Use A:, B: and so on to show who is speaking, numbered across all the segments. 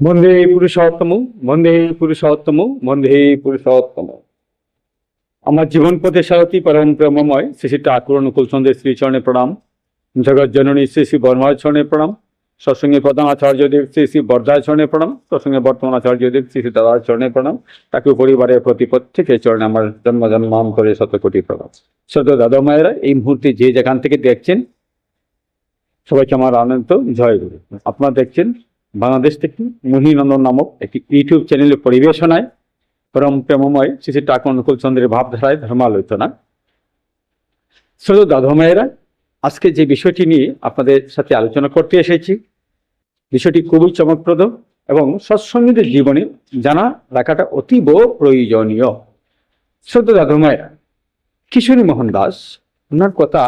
A: বন্দে পুরুষোত্তম বন্দে পুরুষোত্তম বন্দে পুরুষোত্তম আমার জীবন পথে সারথী পরম প্রেমময় শ্রী শ্রী ঠাকুর অনুকূল চন্দ্রের শ্রীচরণে প্রণাম। জগৎ জননী শ্রী শ্রী বর্মার চরণে প্রণাম। সৎসঙ্গে প্রধান আচার্যদেব শ্রী শ্রী বর্ধার চরণে প্রণাম। সৎসঙ্গে বর্তমান আচার্যদেব শ্রী শ্রী দাদার চরণে প্রণাম। তাকে পরিবারের প্রতি প্রত্যেকের চরণে আমার জন্ম জন্মাম করে শত কোটি প্রণাম। শত দাদা মায়েরা, এই মুহূর্তে যে যেখান থেকে দেখছেন, সবাইকে আমার আনন্দ, জয় গুরু। আপনারা দেখছেন বাংলাদেশ থেকে মহিনন্দন নামক একটি ইউটিউব চ্যানেলের পরিবেশনায় পরম প্রেমময় শ্রী ঠাকুর অনুকূল চন্দ্রের ভাবধারায় ধর্মালোচনা। শ্রোত দাদমায়েরা আজকে যে বিষয়টি নিয়ে আপনাদের সাথে আলোচনা করতে এসেছি, বিষয়টি খুবই চমকপ্রদ এবং সৎসঙ্গীদের জীবনে জানা রাখাটা অতীব প্রয়োজনীয়। শ্রোত দাদমায়েরা কিশোরী মোহন দাস, ওনার কথা,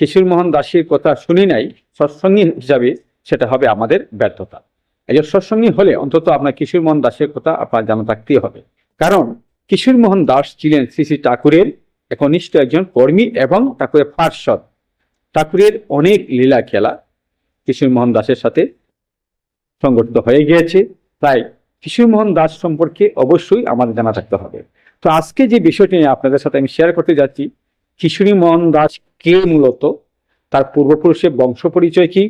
A: কিশোরী মোহন দাসের কথা শুনি নাই সৎসঙ্গী হিসাবে সেটা হবে আমাদের ব্যর্থতা। একজন সৎসঙ্গী হলে অন্তত আপনার কিশোর মোহন দাসের কথা আপনার জানা থাকতেই হবে। কারণ কিশোর মোহন দাস ছিলেন শ্রী শ্রী ঠাকুরের একনিষ্ঠ একজন কর্মী এবং ঠাকুরের পার্শ্বদ। ঠাকুরের অনেক লীলা খেলা কিশোর মোহন দাসের সাথে সংগঠিত হয়ে গিয়েছে। তাই কিশোর মোহন দাস সম্পর্কে অবশ্যই আমাদের জানা থাকতে হবে। তো আজকে যে বিষয়টি নিয়ে আপনাদের সাথে আমি শেয়ার করতে যাচ্ছি, কিশোরী মোহন দাস কে মূলত? তার পূর্বপুরুষের বংশ পরিচয় কি?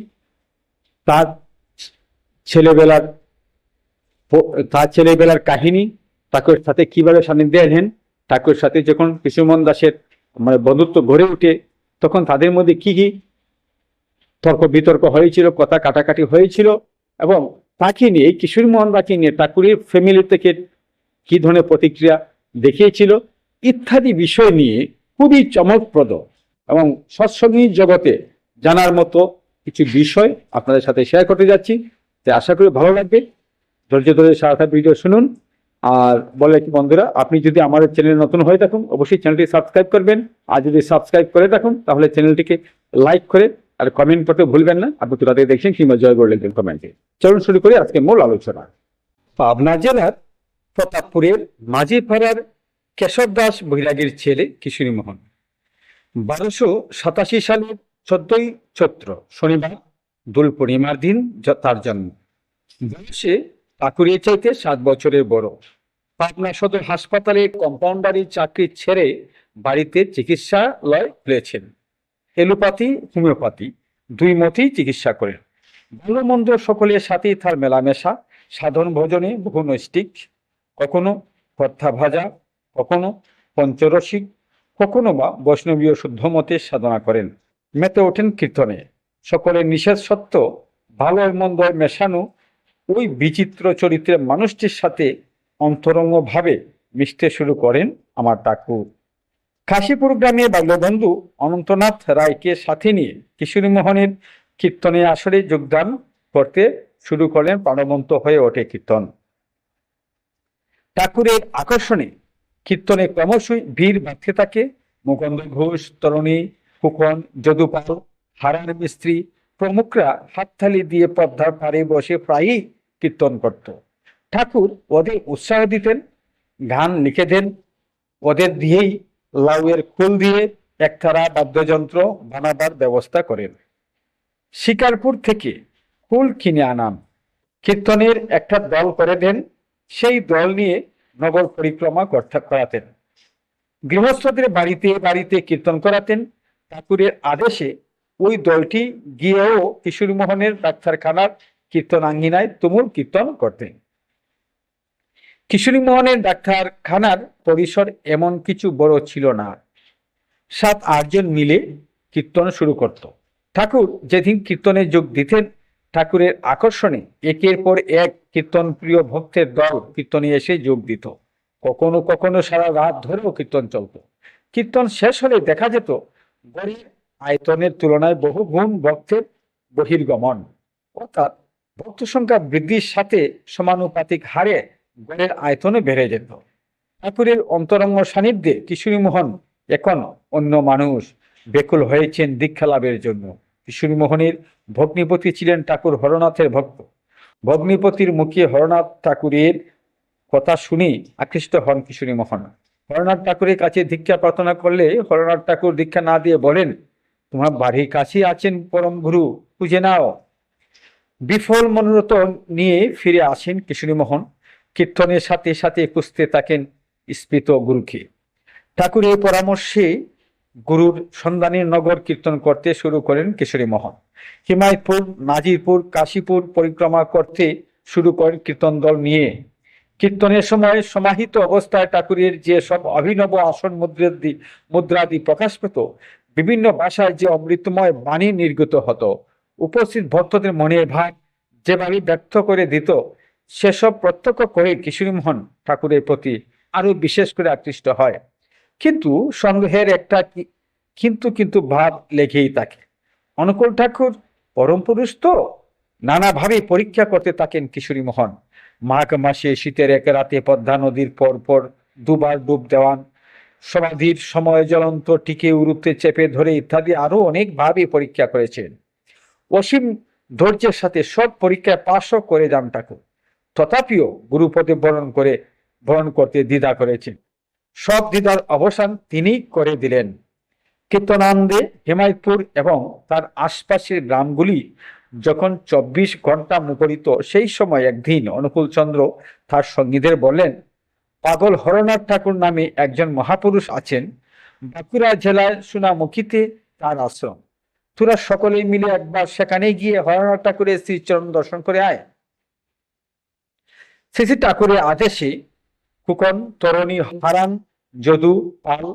A: তার ছেলেবেলার তার ছেলেবেলার কাহিনী, ঠাকুরের সাথে কীভাবে সান্নিধ্যে এলেন, ঠাকুরের সাথে যখন কৃষ্ণমোহন দাসের মানে বন্ধুত্ব গড়ে ওঠে তখন তাদের মধ্যে কি কি তর্ক বিতর্ক হয়েছিল, কথা কাটাকাটি হয়েছিল এবং তাকে নিয়ে, এই কিশোর মোহন দাসকে নিয়ে ঠাকুরের ফ্যামিলি থেকে কি ধরনের প্রতিক্রিয়া দেখিয়েছিল, ইত্যাদি বিষয় নিয়ে খুবই চমকপ্রদ এবং সৎসঙ্গী জগতে জানার মতো কিছু বিষয় আপনাদের সাথে শেয়ার করতে যাচ্ছি। তাই আশা করি ভালো লাগবে। ধৈর্য ধরে সারাটা ভিডিও শুনুন। আর বলে কি বন্ধুরা, আপনি যদি আমাদের চ্যানেল নতুন হয়ে থাকুন, অবশ্যই চ্যানেলটি সাবস্ক্রাইব করবেন। আর যদি সাবস্ক্রাইব করে থাকুন, তাহলে চ্যানেলটিকে লাইক করে আর কমেন্ট করতে ভুলবেন না। আপনি কোথা থেকে দেখছেন কিংবা জয় করে লিখবেন কমেন্টে। চলুন শুরু করি আজকে মূল আলোচনা। পাবনা জেলার প্রতাপপুরের মাঝিপাড়ার কেশব দাস বৈরাগীর ছেলে কিশোরী মোহন। বারোশো সাতাশি সালের চোদ্দই চৈত্র, শনিবার দোল পূর্ণিমার দিন তার জন্ম। বয়সে ঠাকুরের চাইতে সাত বছরের বড়। পাবনা সদর হাসপাতালে কম্পাউন্ডারি চাকরি ছেড়ে বাড়িতে চিকিৎসালয় খুলেছেন এলোপ্যাথি, হোমিওপ্যাথি, দুই মতেই চিকিৎসা করেন। ভালো মন্দ সকলের সাথেই তার মেলামেশা, সাধন ভোজনে বহু নৈষ্টিক কখনো কর্থা ভাজা, কখনো পঞ্চরসিক, কখনো বা বৈষ্ণবীয় শুদ্ধ মতে সাধনা করেন। মেতে ওঠেন কীর্তনে। সকলের নিষেধ সত্ত্বেও ভালো মন্দ মেশানো, ওই বিচিত্র চরিত্রের মানুষটির সাথে অন্তরঙ্গভাবে মিশতে শুরু করেন আমার ঠাকুর কাশীপুর গ্রামে বাল্যবন্ধু অনন্তনাথ রায়কে সাথে নিয়ে কিশোরী মোহনের কীর্তনে আসরে যোগদান করতে শুরু করেন প্রাণবন্ত হয়ে ওঠে কীর্তন। ঠাকুরের আকর্ষণে কীর্তনে ক্রমশই ভিড় বাড়তে থাকে। মুকুন্দ ঘোষ, তরণী, ফুকন, যদুপাল হারান মিস্ত্রি প্রমুখরা হাততালি দিয়ে পদ্মার পাড়ে বসে প্রায়ই কীর্তন করত। ঠাকুর ওদের উৎসাহ দিতেন, গান লিখে দেন ওদের দিয়েই লাউয়ের ফুল দিয়ে একতারা বাদ্যযন্ত্র বানাবার ব্যবস্থা করেন। শিকারপুর থেকে ফুল কিনে আনান। কীর্তনের একটা দল করে দেন, সেই দল নিয়ে নগর পরিক্রমা করতে- করাতেন। গৃহস্থদের বাড়িতে বাড়িতে কীর্তন করাতেন। ঠাকুরের আদেশে ওই দলটি গিয়েও কিশোরী মোহনের ডাক্তারখানার কীর্তন আঙ্গিনায় তুমুল কীর্তন করতেন কিশোরী মোহনের ডাক্তারখানার পরিসর এমন কিছু বড় ছিল না। সাত আটজন মিলে কীর্তন শুরু করত। ঠাকুর যেদিন কীর্তনে যোগ দিতেন, ঠাকুরের আকর্ষণে একের পর এক কীর্তন প্রিয় ভক্তের দল কীর্তনে এসে যোগ দিত। কখনো কখনো সারা রাত ধরেও কীর্তন চলত। কীর্তন শেষ হলে দেখা যেত গড়ের আয়তনের তুলনায় বহু গুণ ভক্তের বহির্গমন। অর্থাৎ ভক্ত সংখ্যা বৃদ্ধির সাথে সমানুপাতিক হারে গড়ের আয়তনে বেড়ে যেত। ঠাকুরের অন্তরঙ্গ সান্নিধ্যে কিশোরী মোহন এখন অন্য মানুষ বেকুল হয়েছেন দীক্ষা লাভের জন্য। কিশোরী মোহনের ভগ্নিপতি ছিলেন ঠাকুর হরনাথের ভক্ত। ভগ্নিপতির মুখে হরনাথ ঠাকুরের কথা শুনে আকৃষ্ট হন কিশোরী মোহন হরনাথ ঠাকুরের কাছে দীক্ষা প্রার্থনা করলে হরনাথ ঠাকুর দীক্ষা না দিয়ে বলেন তোমার বাড়ির কাছেই আছেন, পরম গুরু, খুঁজে নাও।
B: বিফল মনোরত নিয়ে ফিরে আসেন কিশোরীমোহন। কীর্তনের সাথে সাথে খুঁজতে থাকেন স্মৃত গুরুকে। ঠাকুরের পরামর্শে গুরুর সন্ধানী নগর কীর্তন করতে শুরু করেন কিশোরীমোহন। হিমায়তপুর, নাজিরপুর, কাশীপুর পরিক্রমা করতে শুরু করেন কীর্তন দল নিয়ে। কীর্তনের সময় সমাহিত অবস্থায় ঠাকুরের যে সব অভিনব আসন মুদ্রাদি মুদ্রাদি প্রকাশ পেত বিভিন্ন ভাষায় যে অমৃতময় বাণী নির্গত হতো, উপস্থিত ভক্তদের মনের ভাব যেভাবে ব্যক্ত করে দিত, সেসব প্রত্যক্ষ করে কিশোরীমোহন ঠাকুরের প্রতি আরও বিশেষ করে আকৃষ্ট হয়। কিন্তু সন্দেহের একটা কিন্তু কিন্তু ভাব লেগেই থাকে। অনুকূল ঠাকুর পরম পুরুষ তো? নানাভাবে পরীক্ষা করতে থাকেন কিশোরী মোহন মাঘ মাসে শীতের এক রাতে পদ্মা নদীর পর পর দুবার ডুব দেওয়ান। সমাধির সময় জ্বলন্ত টিকে উড়ুতে চেপে ধরে ইত্যাদি আরও অনেকভাবে পরীক্ষা করেছেন। অসীম ধৈর্যের সাথে সব পরীক্ষায় পাশও করে যান ঠাকুর। তথাপিও গুরুপদে বরণ করে, বরণ করতে দ্বিধা করেছেন। সব দ্বিধার অবসান তিনি করে দিলেন। কীর্তনান্দে হেমায়তপুর এবং তার আশপাশের গ্রামগুলি যখন চব্বিশ ঘণ্টা মুখরিত, সেই সময় একদিন অনুকূল চন্দ্র তার সঙ্গীদের বললেন পাগল হরনাথ ঠাকুর নামে একজন মহাপুরুষ আছেন। বাঁকুড়া জেলার সোনামুখীতে তার আশ্রম। তোরা সকলেই মিলে একবার সেখানে গিয়ে হরনাথ ঠাকুরের শ্রীচরণ দর্শন করে আয়। শ্রী ঠাকুরের আদেশে কুকন তরণী, হারান, যদু, পাল,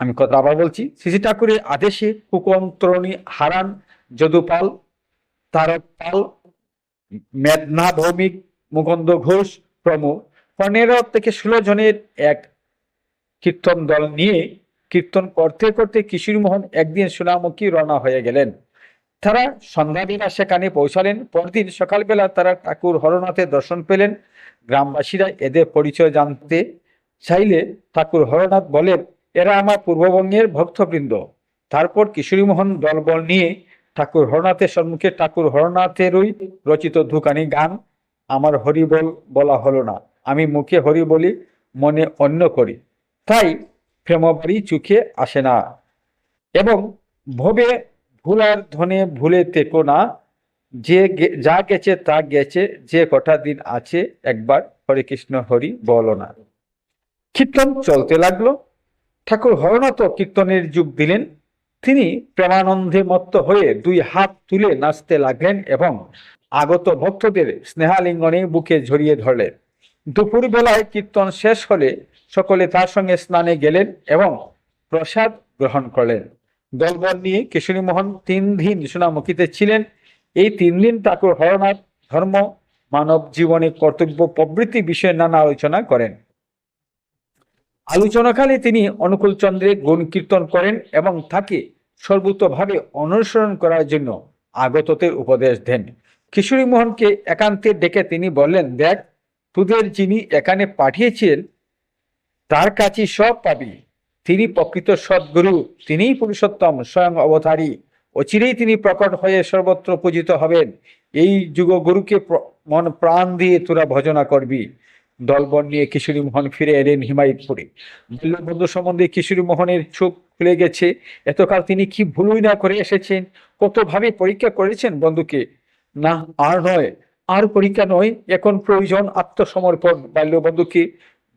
B: আমি কথা আবার বলছি, শ্রী ঠাকুরের আদেশে কুকন তরণী, হারান যদুপাল তারক পাল মেঘনা ভৌমিক, মুকুন্দ ঘোষ প্রমুখ পনেরো থেকে ষোলো জনের এক কীর্তন দল নিয়ে কীর্তন করতে করতে কিশোরীমোহন একদিন সোনামুখী রওনা হয়ে গেলেন। তারা সন্ধ্যাবেলা সেখানে পৌঁছালেন। পরদিন সকালবেলা তারা ঠাকুর হরনাথের দর্শন পেলেন। গ্রামবাসীরা এদের পরিচয় জানতে চাইলে ঠাকুর হরনাথ বলেন, এরা আমার পূর্ববঙ্গের ভক্তবৃন্দ। তারপর কিশোরীমোহন দলবল নিয়ে ঠাকুর হরনাথের সম্মুখে ঠাকুর হরনাথেরই রচিত ধুকানি গান, আমার হরিবল বলা হলো না। আমি মুখে হরি বলি, মনে অন্য করি। তাই প্রেমবাড়ি চোখে আসে না। এবং ভবে ভুলার ধনে ভুলে তেকো না। যে যা গেছে তা গেছে, যে কটা দিন আছে, একবার হরে কৃষ্ণ হরি বলো না। কীর্তন চলতে লাগল। ঠাকুর হরনাথ কীর্তনের যুগ দিলেন। তিনি প্রেমানন্দে মত্ত হয়ে দুই হাত তুলে নাচতে লাগলেন এবং আগত ভক্তদের স্নেহালিঙ্গনে বুকে ঝরিয়ে ধরলেন। দুপুর বেলায় কীর্তন শেষ হলে সকলে তার সঙ্গে স্নানে গেলেন এবং প্রসাদ গ্রহণ করলেন। দলবল নিয়ে কিশোরী মোহন তিন দিন সোনামুখীতে ছিলেন। এই তিন দিন ঠাকুর হরনাথ, ধর্ম, মানব জীবনে কর্তব্য প্রবৃত্তি বিষয়ে নানা আলোচনা করেন। আলোচনাকালে তিনি অনুকূল চন্দ্রের গুণ কীর্তন করেন এবং তাকে সর্বতভাবে অনুসরণ করার জন্য আগতদের উপদেশ দেন। কিশোরী মোহনকে একান্তে ডেকে তিনি বললেন, দেখ তোদের যিনি এখানে পাঠিয়েছেন, তার কাছে সব পাবি। তিনি প্রকৃত সদ্গুরু, তিনিই পুরুষোত্তম, স্বয়ং অবতারী। অচিরেই তিনি প্রকট হয়ে সর্বত্র পূজিত হবেন। এই যুগ গুরুকে মন প্রাণ দিয়ে তোরা ভজনা করবি। দলবল নিয়ে কিশোরী মোহন ফিরে এলেন হিমায়তপুরে। বন্ধু সম্বন্ধে কিশোরী মোহনের চোখ খুলে গেছে। এতকাল তিনি কি ভুলই না করে এসেছেন? কতভাবে পরীক্ষা করেছেন বন্ধুকে? না, আর নয়। আর পরীক্ষা নয়, এখন প্রয়োজন আত্মসমর্পণ। বাল্যবন্ধুকে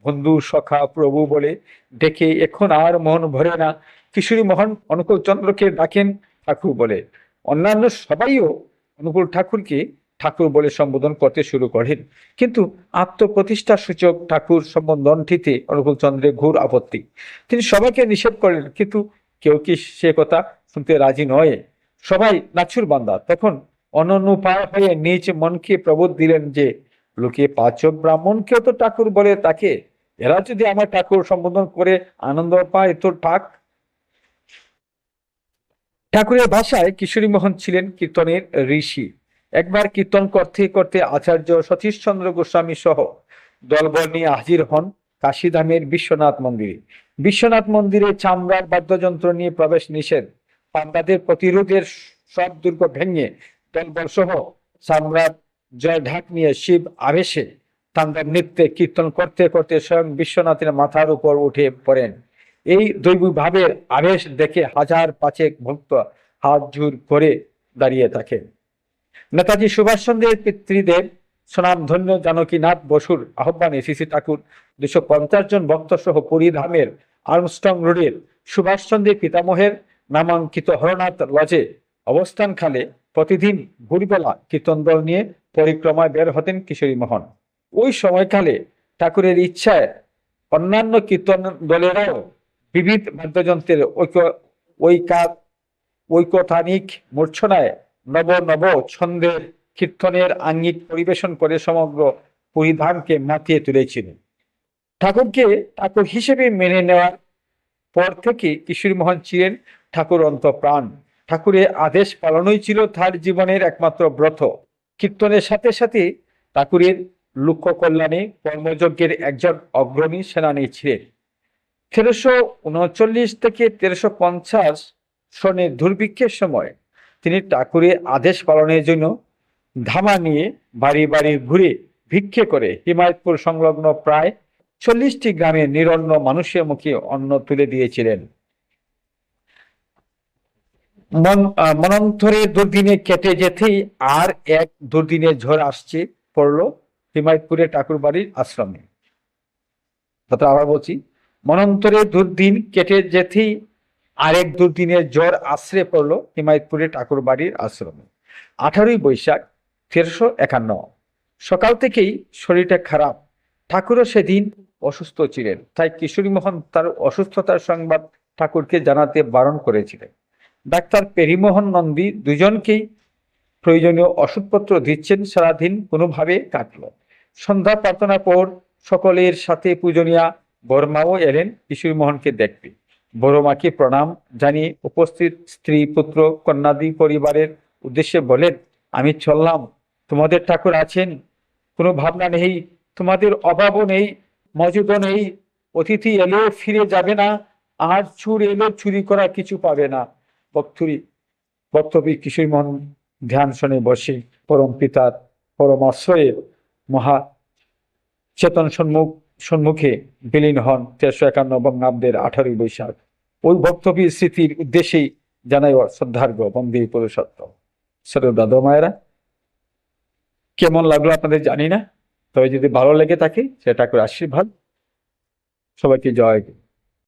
B: বন্ধু, সখা, প্রভু বলে ডেকে এখন আর মন ভরে না। কিশোরী মোহন অনুকূল চন্দ্রকে ডাকেন ঠাকুর বলে। অন্যান্য সবাইও অনুকূল ঠাকুরকে ঠাকুর বলে সম্বোধন করতে শুরু করেন। কিন্তু আত্মপ্রতিষ্ঠা সূচক ঠাকুর সম্বোধনটিতে অনুকূল চন্দ্রের ঘোর আপত্তি। তিনি সবাইকে নিষেধ করেন, কিন্তু কেউ কি সে কথা শুনতে রাজি নয়? সবাই নাচুর বান্দা, তখন অননুপায় হয়ে নিজ মনকে প্রবোধ দিলেন যে, লোকে পাচক ব্রাহ্মণকেও তো ঠাকুর বলে, তাকে এরা যদি আমার ঠাকুর সম্বোধন করে আনন্দ পায় তো ঠাক ঠাকুরের ভাষায় কিশোরী মোহন ছিলেন কীর্তনের ঋষি। একবার কীর্তন করতে করতে আচার্য সতীশচন্দ্র গোস্বামী সহ দলবল নিয়ে হাজির হন কাশীধামের বিশ্বনাথ মন্দিরে। বিশ্বনাথ মন্দিরে চামড়ার বাদ্যযন্ত্র নিয়ে প্রবেশ নিষেধ। পান্ডাদের প্রতিরোধের সব দুর্গ ভেঙে সহ চামড়ার জয় ঢাক নিয়ে শিব আবেশে তাণ্ডব নৃত্যে কীর্তন করতে করতে স্বয়ং বিশ্বনাথের মাথার উপর উঠে পড়েন। এই দৈবী ভাবের আবেশ দেখে হাজার পাঁচেক ভক্ত হাত জোর করে দাঁড়িয়ে থাকেন। নেতাজি সুভাষচন্দ্রের পিতৃদেব স্বনামধন্য জানকীনাথ বসুর আহ্বানে শ্রী ঠাকুর দুশো পঞ্চাশ জন ভক্ত সহ পুরীধামের আর্মস্টং রোডের সুভাষচন্দ্রের পিতামহের নামাঙ্কিত হরনাথ লজে অবস্থানকালে প্রতিদিন ভোরবেলা কীর্তন দল নিয়ে পরিক্রমায় বের হতেন কিশোরী মোহন। ওই সময়কালে ঠাকুরের ইচ্ছায় অন্যান্য কীর্তন দলেরাও বিবিধ বাদ্যযন্ত্রের ঐক্য ঐকা ঐকতানিক মূর্ছনায় নব নব ছন্দের কীর্তনের আঙ্গিক পরিবেশন করে সমগ্র পরিধানকে মাতিয়ে তুলেছিলেন। ঠাকুরকে ঠাকুর হিসেবে মেনে নেওয়ার পর থেকে কিশোরী মোহন ছিলেন ঠাকুর অন্তপ্রাণ ঠাকুরের আদেশ পালনই ছিল তার জীবনের একমাত্র ব্রত। কীর্তনের সাথে সাথে ঠাকুরের লোক কল্যাণে কর্মযজ্ঞের একজন অগ্রণী সেনানী ছিলেন। তেরোশো উনচল্লিশ থেকে তেরোশো পঞ্চাশ সনের দুর্ভিক্ষের সময় তিনি ঠাকুরের আদেশ পালনের জন্য ধামা নিয়ে বাড়ি বাড়ি ঘুরে ভিক্ষে করে হিমায়তপুর সংলগ্ন প্রায় চল্লিশটি গ্রামের নিরন্ন মানুষের মুখে অন্ন তুলে দিয়েছিলেন। মন মনন্তরে দুর্দিনে কেটে যেতেই আর এক দুর্দিনের ঝড় আসছে, পড়ল হিমায়তপুরে ঠাকুর বাড়ির আশ্রমে। কথা আবার বলছি, মনন্তরে দুর্দিন কেটে যেতেই আরেক দুর্দিনের জ্বর আশ্রে পড়ল হিমায়তপুরে ঠাকুর বাড়ির আশ্রমে। আঠারোই বৈশাখ, তেরোশো একান্ন। সকাল থেকেই শরীরটা খারাপ। ঠাকুরও সেদিন অসুস্থ ছিলেন, তাই কিশোরী মোহন তার অসুস্থতার সংবাদ ঠাকুরকে জানাতে বারণ করেছিলেন। ডাক্তার পেরিমোহন নন্দী দুজনকেই প্রয়োজনীয় ওষুধপত্র দিচ্ছেন সারাদিন, কোনোভাবে কাটল। সন্ধ্যা প্রার্থনার পর সকলের সাথে পূজনীয়া বর্মাও এলেন কিশোরী মোহনকে দেখবে বড় মাকে প্রণাম জানিয়ে উপস্থিত স্ত্রী, পুত্র, কন্যাদি পরিবারের উদ্দেশ্যে বলেন, আমি চললাম, তোমাদের ঠাকুর আছেন, কোনো ভাবনা নেই, তোমাদের অভাবও নেই, মজুদও নেই, অতিথি এলেও ফিরে যাবে না, আর চুর এলো চুরি করা কিছু পাবে না। বক্তুরি, বক্তব্য কিশোরী মোহন ধ্যান শোনে বসে পরম পিতার পরম আশ্রয়ে মহা চেতন সম্মুখ সম্মুখে বিলীন হন তেরোশো একান্ন বঙ্গাব্দের আঠারোই বৈশাখ। ওই বক্তব্য স্মৃতির উদ্দেশ্যেই জানাই শ্রদ্ধার্ঘ বন্দী পুরুষত্ব শ্রদ্ধা দাদা মায়েরা, কেমন লাগল আপনাদের জানি না, তবে যদি ভালো লেগে থাকে সেটা করে আশীর্বাদ। সবাইকে জয়।